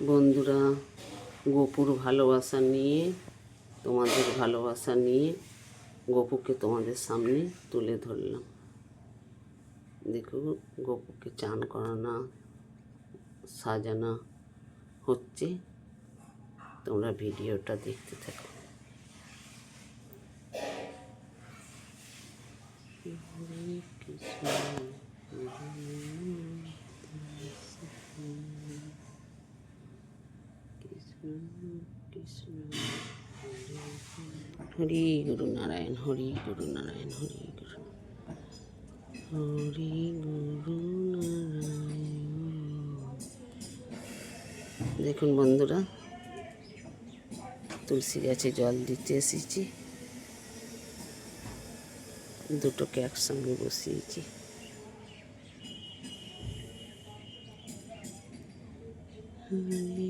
বন্ধুরা, গোপুর ভালোবাসা নিয়ে, তোমাদের ভালোবাসা নিয়ে গোপুকে তোমাদের সামনে তুলে ধরলাম। দেখো, গোপুকে চান করানো, সাজানো হচ্ছে। তোমরা ভিডিওটা দেখতে থাকো। কৃষ্ণ। হরি গুরু নারায়ণ, হরি গুরু নারায়ণ, হরি গুরু হরি গুরু নারায়ণ। দেখুন বন্ধুরা, তুলসী গাছে জল দিতে এসেছি। দুটোকে একসঙ্গে বসিয়েছি। হরে।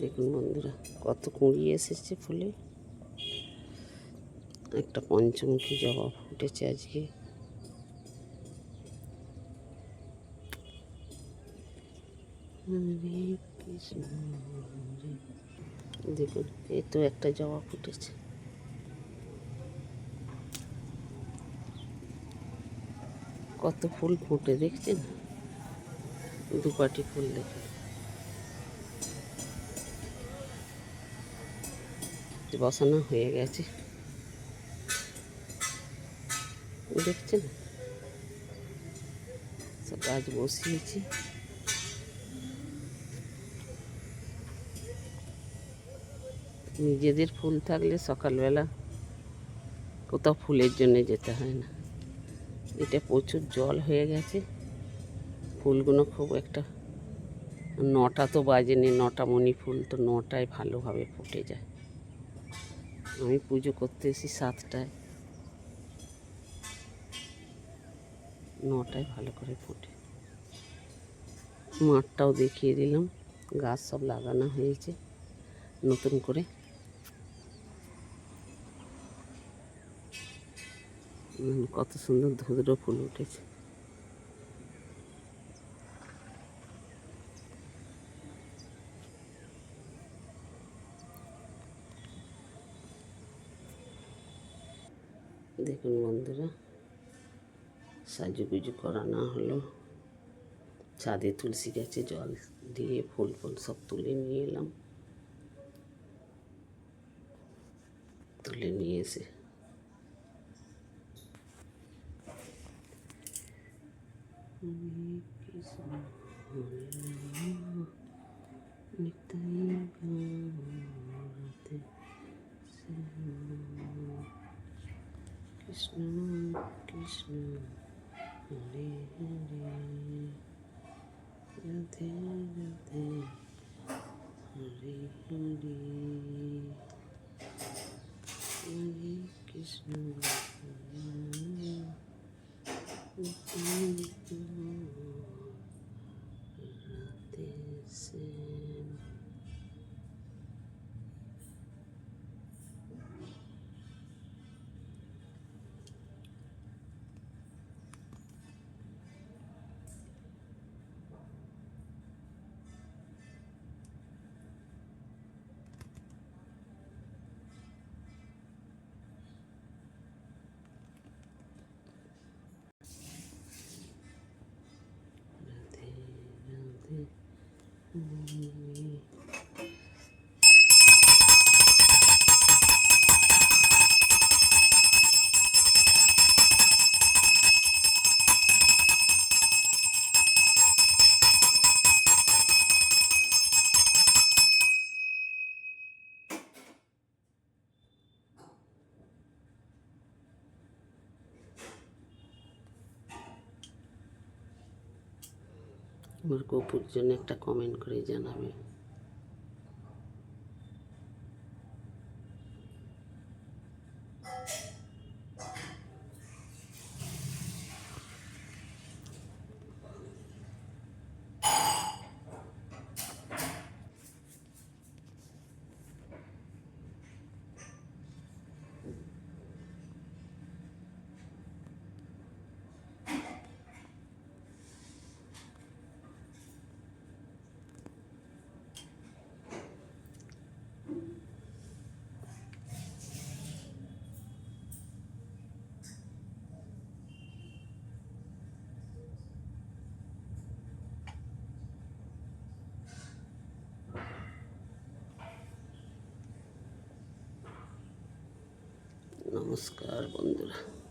দেখুন বন্ধুরা কত কুড়ি এসেছে ফুলে একটা পঞ্চমুখী জবা ফুটেছে আজকে। দেখুন, এ তো একটা জবা ফুটেছে। কত ফুল ফুটে, দেখছেন? দুপাটি ফুল দেখুন বসানো হয়ে গেছে। দেখছেন? সব গাছ বসিয়েছি। নিজেদের ফুল থাকলে সকালবেলা কোথাও ফুলের জন্য যেতে হয় না। এটা প্রচুর জল হয়ে গেছে। ফুলগুলো খুব একটা নটা তো বাজেনি, নটা মণি ফুল তো নটায় ভালোভাবে ফুটে যায়। আমি পুজো করতে এসি সাতটায়। নটায় ভালো করে ফুটে। মাঠটাও দেখিয়ে দিলাম, গাছ সব লাগানো হয়েছে, নতুন করে। কত সুন্দর ধুদ্র ফুল উঠেছে। দেখুন বন্ধুরা সাজুগুজু করা না হলো। ছাদে তুলসী গাছে জল দিয়ে ফুল ফুল সব তুলে নিয়ে এলাম। তুলে নিয়ে এসে হরে রাধে হরে আমার গপুর জন্য একটা কমেন্ট করে জানাবে। নমস্কার বন্ধুরা।